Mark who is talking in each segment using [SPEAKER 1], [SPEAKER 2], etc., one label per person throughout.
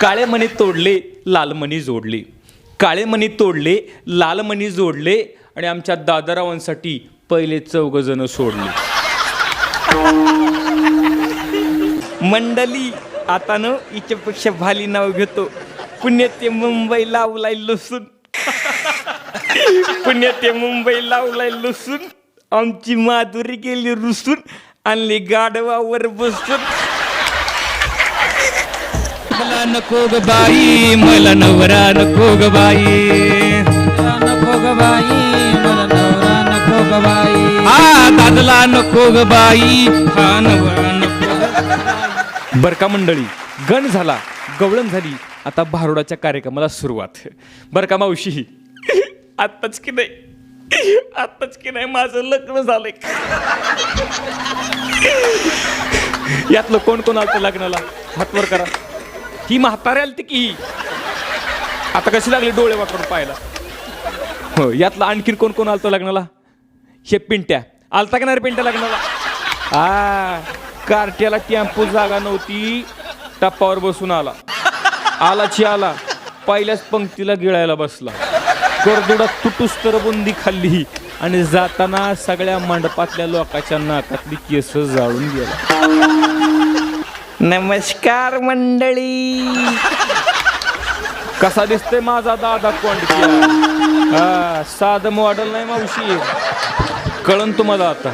[SPEAKER 1] काळे मणी तोडले लालमणी जोडले. काळे मणी तोडले लालमणी जोडले आणि आमच्या दादारावांसाठी पहिले चौघजण सोडले. मंडली आता न हिच्यापेक्षा भाली नाव घेतो. पुण्य ते मुंबई लावलाय लसून पुण्य ते मुंबई लावलाय लसून आमची माधुरी गेली रुसून आणली गाढवावर बसून. मला नको ग बाई मला नवरा नको ग बाई.
[SPEAKER 2] नको ग बाई मला नवरा नको ग बाई.
[SPEAKER 1] हा दादला नको ग बाई हा नवरा नको बर का मंडळी गण झाला गवळण झाली आता भारुडाच्या कार्यक्रमाला सुरुवात. बर का मावशी? आत्ताच की नाही? आत्ताच की नाही माझं लग्न झालंय. यातलं कोण कोण आलं लग्नाला? हातवर करा. ही म्हातारी आलती की आता कशी लागली डोळे वाकडून पाहायला? हो यातला आणखीन कोण कोण आलतं लग्नाला? हे पिंट्या. आलता का नाही पिंट्या लग्नाला? आ कार्ट्याला टेम्पो जागा नव्हती टप्पावर बसून आला. आलाची आला. पहिल्याच पंक्तीला गिळायला बसला. करदुडात तुटूस तर बुंदी खाल्ली. आणि जाताना सगळ्या मंडपातल्या लोकांच्या नाकातली केस जाळून गेला. नमस्कार मंडळी. कसा दिसतोय माझा दादा हा साधं मॉडेल नाही मावशी. कळन तुम्हाला आता.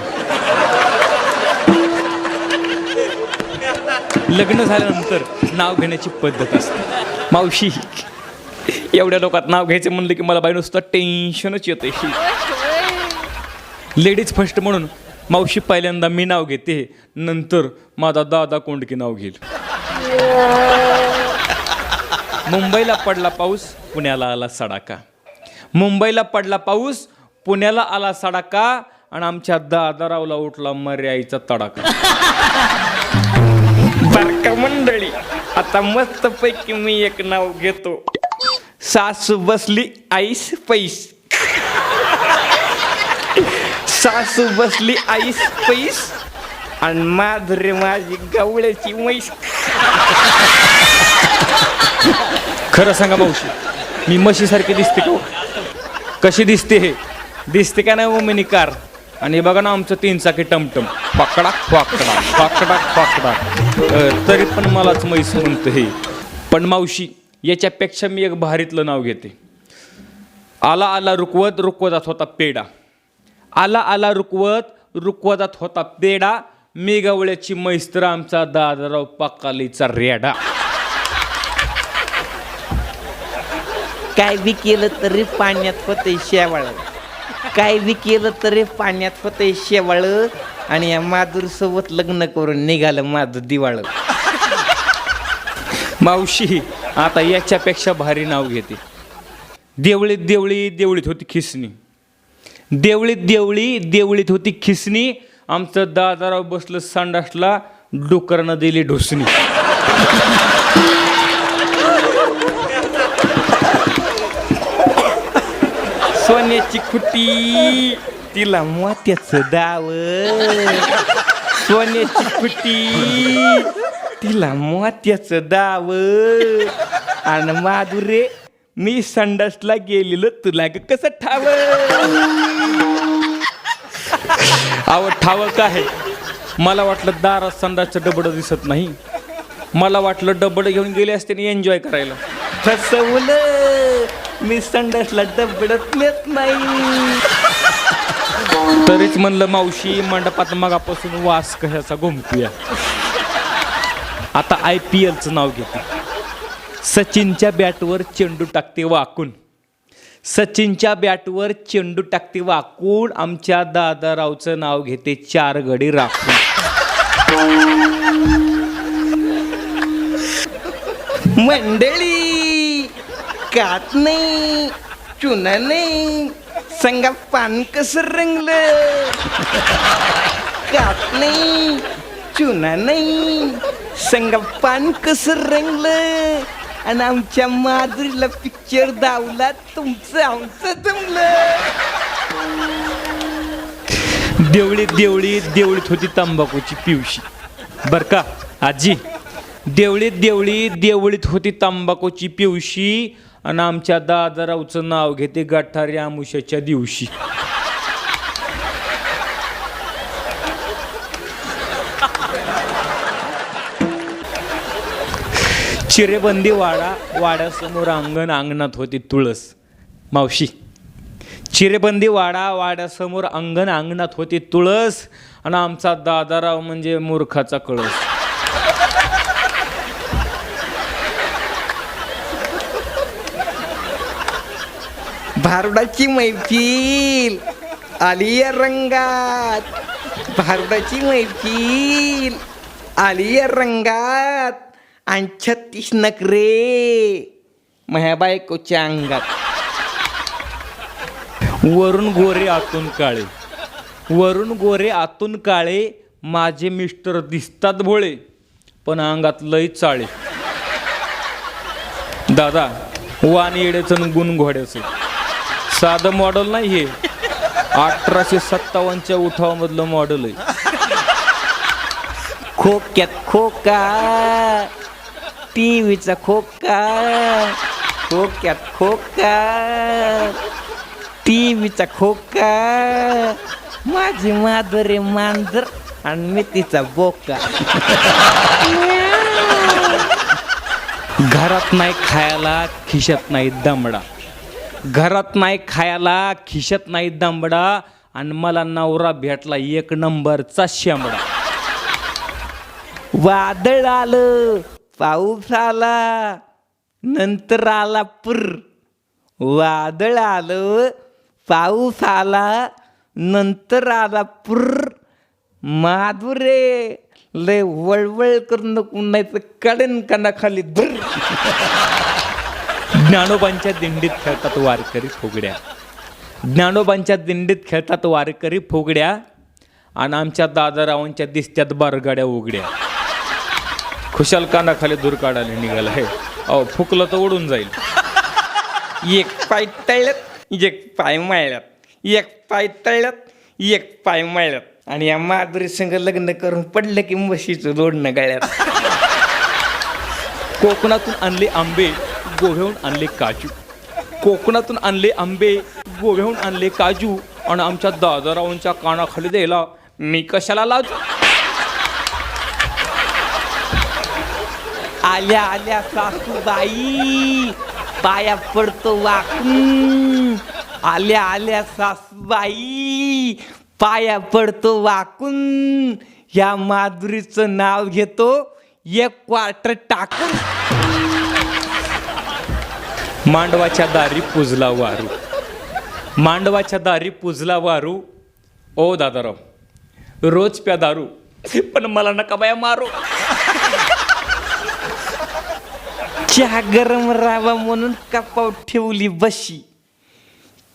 [SPEAKER 1] लग्न झाल्यानंतर नाव घेण्याची पद्धत असते. मावशी एवढ्या लोकात नाव घ्यायचं म्हणलं की मला बाई नुसतं टेन्शनच येतं लेडीज फर्स्ट म्हणून मावशी पहिल्यांदा मी नाव घेते नंतर माझा दादा कोंडकी नाव घेईल. मुंबईला पडला पाऊस पुण्याला आला सडाका. मुंबईला पडला पाऊस पुण्याला आला सडाका आणि आमच्या दादारावला उठला मर्याईचा तडाका. बारका मंडळी आता मस्त पैकी मी एक नाव घेतो. सासू बसली आईस पैस. सासू बसली आईस पैस आणि माधुरी माझी गवळ्याची मैस खरं सांगा मावशी मी म्हशीसारखी दिसते का हो? कशी दिसते हे? दिसते का नाही हो ओमिनी कार? आणि हे बघा ना आमचं तीन चाकी टमटम. पाकडा पकडा फाकडा पकडा. अं, तरी पण मलाच म्हैस म्हणतं हे. पण मावशी याच्यापेक्षा मी एक भारीतलं नाव घेते. आला आला रुकवत रुकवतात होता पेडा आला आला रुकवत रुकवतात होता पेडा मी गवळ्याची मैस्त्र आमचा दादाराव पकालीचा रेडा.
[SPEAKER 3] काय बी केलं तरी पाण्यात होते शेवाळ. काय बी केलं तरी पाण्यात होते शेवाळ. आणि या माधुर सोबत लग्न करून निघालं माझं दिवाळ.
[SPEAKER 1] मावशी आता याच्यापेक्षा भारी नाव घेते. देवळीत देवळी देवळीत होती खिसणी. देवळीत देवळी देवळीत होती खिसणी. आमचं दादाराव बसलं संडासला डुकरनं दिली ढोसणी.
[SPEAKER 3] सोन्याची खुटी तिला मोत्याचं दाव. सोन्याची खुटी तिला मोत्याच दाव. आणि माधुरे मी संडासला गेलेलो तुला ग कसं ठाव?
[SPEAKER 1] अहो ठावक आहे मला वाटलं दारात संडासचं डबडं दिसत नाही. मला वाटलं डबडं घेऊन गेले असते आणि एन्जॉय करायला.
[SPEAKER 3] फसवलं मी संडासला डबडतलेच नाही.
[SPEAKER 1] तरीच म्हणलं मावशी मंडपात मगापासून वास कशाचा घुमतूया. आता आय पी एलचं नाव घेते. सचिनच्या बॅटवर चेंडू टाकते वाकून. सचिनच्या बॅटवर चेंडू टाकते वाकून. आमच्या दादारावचं नाव घेते चार गडी राखून.
[SPEAKER 3] मंडळी कात नाही चुना नाही संगा पान कसं रंगलं? कात नाही चुना नाही संगा पान कसं रंगलं? आणि आमच्या माधुरीला पिक्चर दावला तुमचं आमचं जमलं.
[SPEAKER 1] देवळीत देवळीत देवळीत होती तंबाखूची पिवशी. बर का आजी? देवळीत देवळी देवळीत होती तंबाखूची पिवशी आणि आमच्या दादारावचं नाव घेते गठारी आमुष्याच्या दिवशी. चिरेबंदी वाडा वाड्यासमोर अंगण अंगणात होती तुळस. मावशी चिरेबंदी वाडा वाड्यासमोर अंगण अंगणात होती तुळस आणि आमचा दादाराव म्हणजे मूर्खाचा कळस.
[SPEAKER 3] भारुडाची मैफिल आली या रंगात. भारुडाची मैफिल आली या रंगात. आणि छत्तीस नकरे माझ्या बायकोच्या अंगात
[SPEAKER 1] वरून गोरे आतून काळे. वरून गोरे आतून काळे माझे मिस्टर दिसतात भोळे पण अंगात लय चाळे. दादा वान येड्याचं गुण घोड्याचं. साधं मॉडेल नाही हे. अठराशे सत्तावन्नच्या उठावामधलं मॉडेल आहे.
[SPEAKER 3] खोक्यात खोका. टीव्हीचा खोका खोक्यात खोका टीव्हीचा खोका माझी माधुरी मांजर आणि मी तिचा बोका.
[SPEAKER 1] घरात नाही खायला खिशात नाही दांबडा घरात नाही खायला खिशात नाही दांबडा आणि मला नवरा भेटला एक नंबरचा शेंबडा.
[SPEAKER 3] वादळ आलं. पाऊस आला नंतर आला पूर. वादळ आलं पाऊस आला नंतर आला पूर. माधुरे लय वळवळ करून नको कडेन कणाखाली काढेन धर.
[SPEAKER 1] ज्ञानोबांच्या दिंडीत खेळतात वारकरी फुगड्या. ज्ञानोबांच्या दिंडीत खेळतात वारकरी फुगड्या. आणि आमच्या दादारावांच्या दिसत्यात बारगाड्या उघड्या. खुशाल कानाखाली दूर काढायला निघाला आहे. अहो फुकलं तर उडून जाईल.
[SPEAKER 3] एक पाय तळल्यात एक पाय माळ्यात एक पाय तळल्यात एक पाय माळ्यात आणि या माधुरी संघ लग्न करून पडलं की म्हशीचं जोडणं गळ्यात.
[SPEAKER 1] कोकणातून आणले आंबे गोव्याहून आणले काजू. कोकणातून आणले आंबे गोव्याहून आणले काजू. आणि आमच्या दादारावांच्या कानाखाली द्यायला मी कशाला लाजू?
[SPEAKER 3] आल्या आल्या सासूबाई पाया पडतो वाकून आल्या आल्या सासूबाई पाया पडतो वाकून या माधुरीचं नाव घेतो एक क्वार्टर टाकून
[SPEAKER 1] मांडवाच्या दारी पुजला वारू मांडवाच्या दारी पुजला वारू ओ दादाराव रोज प्या दारू पण मला नका बाया मारू
[SPEAKER 3] चहा गरम राहावा म्हणून कपाव ठेवली बशी.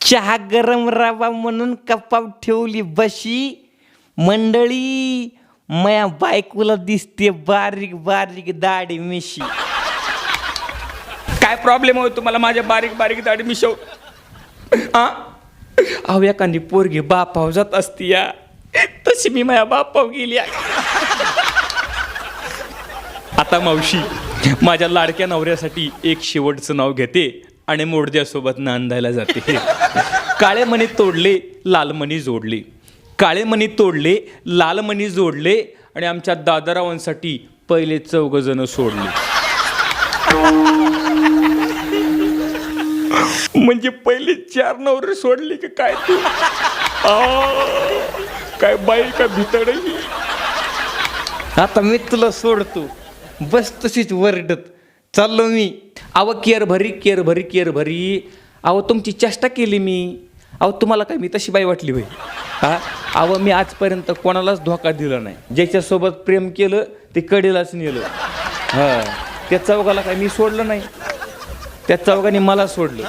[SPEAKER 3] चहा गरम राहावा म्हणून कपाव ठेवली बशी. मंडळी माया बायकोला दिसते बारीक बारीक दाढी मिशी.
[SPEAKER 1] काय प्रॉब्लेम होतो तुम्हाला माझ्या बारीक बारीक दाढी मिशव? हा अहो एखादी पोरगी बापाव जात असती या. तशी मी माझ्या बापाव गेली आहे. आता मावशी माझ्या लाडक्या नवऱ्यासाठी एक शेवटचं नाव घेते आणि मोडद्यासोबत नांदायला जाते. काळे मणी तोडले लाल मणी जोडले. काळे मणी तोडले लाल मणी जोडले आणि आमच्या दादारावांसाठी पहिले चौघ जण सोडले. म्हणजे पहिले चार नवरे सोडले की काय तू? काय बाई का भितड
[SPEAKER 3] आता मी तुला सोडतो. बस तशीच वरडत. चाललो मी.
[SPEAKER 1] अहो केअर भरी केअर भरी केअर भरी. अहो तुमची चेष्टा केली मी. अहो तुम्हाला काय मी तशी बाई वाटली होय? हा? अहो मी आजपर्यंत कोणालाच धोका दिला नाही. ज्याच्यासोबत प्रेम केलं ते कडेलाच नेलं. हा. त्या चौघाला काय मी सोडलं नाही. त्या चौघाने मला सोडलं.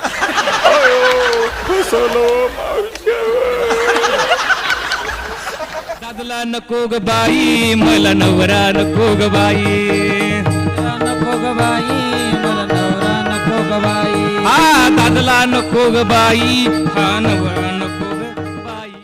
[SPEAKER 2] दादला नको ग बाई मला नवरा नको ग बाई. नको ग बाई मला नवरा नको ग बाई. हा दादला नको ग बाई हा नवरा नको